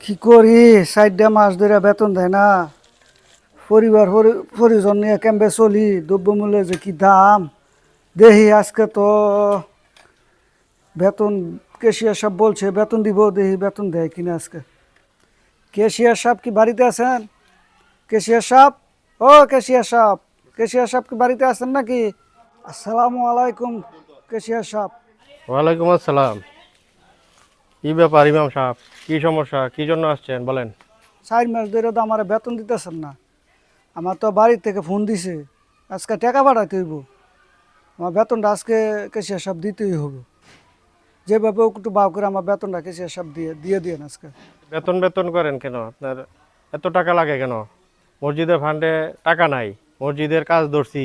কি করি? সাইডটা মাস ধরে বেতন দেয় না। পরিবার পরি- পরিজন নিয়ে কেমবে চলি? দ্রব্যমূল্যের যে কি দাম? দেহি আজকে তো বেতন কেশিয়া সাহেব বলছে, বেতন দিব, দেহি বেতন দেয় কিনা আজকে? কেশিয়ার সাহেব কি বাড়িতে আছেন? কেশিয়ার সাহেব? ও কেশিয়ার সাহেব কেশিয়ার সাহেব কি বাড়িতে আছেন নাকি? আসসালামু আলাইকুম, কেশিয়ার সাহেব। ওয়ালাইকুম আসসালাম। কি ব্যাপার ইমাম সাহেব? কি সমস্যা? কি জন্য আসছেন? বলেন। চার মাস ধরে তো আমার বেতন দিতেছেন না। আমার তো বাড়ি থেকে ফোন দিছে আজকে টাকা পাঠাইতে হইব। আমার বেতনটা আজকে কেসিয়ার সাহেব দিতেই হবে যেভাবে একটু বাউ করে আমার বেতনটা কেসিয়ার সাহেব দিয়ে দিয়ে দিয়ে আজকে। বেতন বেতন করেন কেন? আপনার এত টাকা লাগে কেন? মসজিদের ফান্ডে টাকা নাই। মসজিদের কাজ ধরছি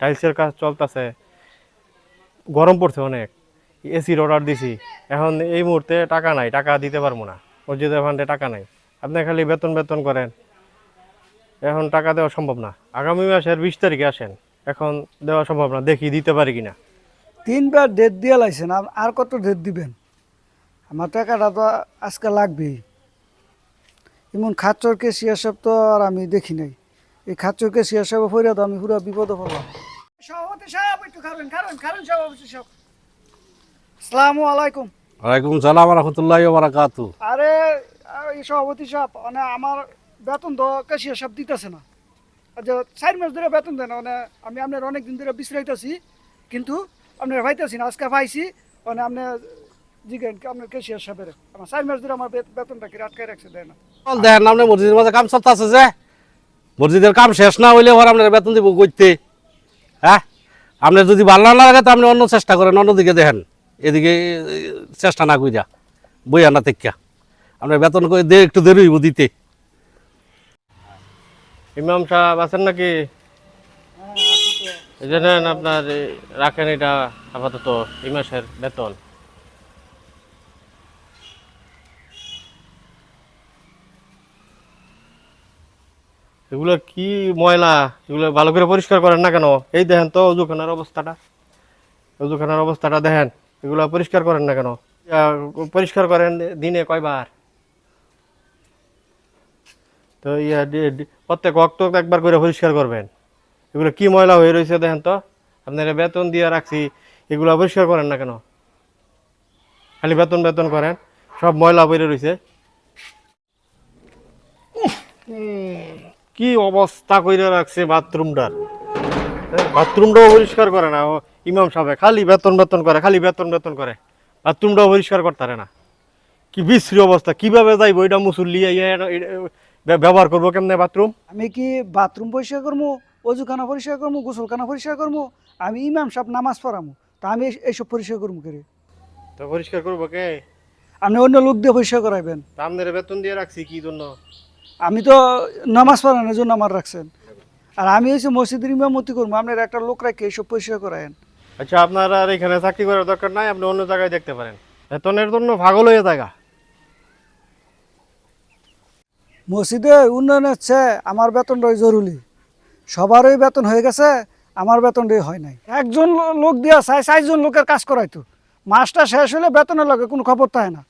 টাইলসের কাজ চলতেছে। গরম পড়ছে অনেক। এসির অর্ডার দিছি। এখন এই মুহূর্তে টাকা নাই টাকা দিতে পারব না। মসজিদের ফান্ডে টাকা নাই। আপনি খালি বেতন বেতন করেন। এখন টাকা দেওয়া সম্ভব না। আগামী মাসের বিশ তারিখে আসেন। এখন দেওয়া সম্ভব না। দেখি দিতে পারি কিনা। তিনবার ডেট দিয়ে লাইছেন আর কত ডেট দিবেন? আমার টাকাটা তো আজকে লাগবেই। এমন খাচ্চর কেসিয়ার সাহেব তো আর আমি দেখি নাই। এই খাচ্চর কেসিয়ার সাহেব ফইরা তো আমি পুরো বিপদে পড়লাম। সভাপতি সাহেব একটু খাবেন খাবেন খাবেন সভাপতি সাহেব। আসসালামু আলাইকুম। ওয়ালাইকুম সালাম রহমতুল্লাহ বারাকাতু আরে এই সভাপতি সাহেব মানে আমার বেতন তো কেসিয়ার সাহেব দিতেছে না। যে চার মাস ধরে বেতন দেয় না মানে আমি আপনার অনেক দিন ধরে বিশ্রাইতেছি কিন্তু আপনার পাইতেছি না আজকে পাইছি মানে আপনি জিজ্ঞেন কি আপনার কেসিয়ার সাহেবের? আমার চার মাস ধরে আমার বেতনটা কি আটকায় রাখছে দেয় না। দেখেন আপনি মসজিদের মাঝে কাম চলতেছে যে। মসজিদের কাম শেষ না হইলে ওর আপনার বেতন দিব করতে হ্যাঁ? আপনার যদি ভালো না লাগে তো আপনি অন্য চেষ্টা করেন অন্যদিকে দেখেন। এদিকে চেষ্টা না কইরা বই আনা তেকা আপনার বেতন করে দে একটু দেরি হইব দিতে। ইমাম সাহেব আছেন নাকি? এই যে নেন আপনার রাখেন এটা আপাতত এই মাসের বেতন। এগুলো কি ময়লা? এগুলো ভালো করে পরিষ্কার করেন না কেন? এই দেখেন তো অজুখানার অবস্থাটা। অজুখানার অবস্থাটা দেখেন। এগুলো পরিষ্কার করেন না কেন? পরিষ্কার করেন দিনে কয়বার? তো ইয়া প্রত্যেক অক্ত একবার করে পরিষ্কার করবেন। এগুলো কি ময়লা হয়ে রয়েছে দেখেন তো? আপনারা বেতন দিয়ে রাখছি এগুলো পরিষ্কার করেন না কেন? খালি বেতন বেতন করেন সব ময়লা বেড়ে রয়েছে। কি অবস্থা করে রাখছে বাথরুমটার? বাথরুমটাও পরিষ্কার করে না ও ইমাম সাহেব খালি বেতন বেতন করে খালি বেতন বেতন করে। বাথরুমটাও পরিষ্কার করতে না। কি বিশ্রী অবস্থা কীভাবে যাইব এটা মুসল্লি ব্য- ব্যবহার করব কেমনে বাথরুম? আমি কি বাথরুম পরিষ্কার করব অজুখানা পরিষ্কার করব গোসলখানা পরিষ্কার করব? আমি ইমাম সাহেব নামাজ পড়ামু তা আমি এইসব পরিষ্কার করব করে তো পরিষ্কার করব কে? আপনি অন্য লোক দিয়ে পরিষ্কার করাইবেন। আপনারা বেতন দিয়ে রাখছি কি জন্য? আমি তো নামাজ পড়ানোর জন্য আমার রাখছেন। আর আমি হচ্ছে মসজিদের ইমামতি করব আপনার একটা লোক রাখে এইসব পরিষ্কার করায়েন। আচ্ছা আপনার আর এখানে চাকরি করার দরকার নাই আপনি অন্য জায়গায় দেখতে পারেন। বেতনের জন্য ভাগল হয়ে জায়গা। মসজিদে উন্নয়ন হচ্ছে আমার বেতনটাই জরুরি। সবারই বেতন হয়ে গেছে আমার বেতনটাই হয় নাই। একজন লোক দিয়া চাই চারজন লোকের কাজ করাইতো। মাসটা শেষ হলে বেতনের লগে কোনো খবর থাকে না।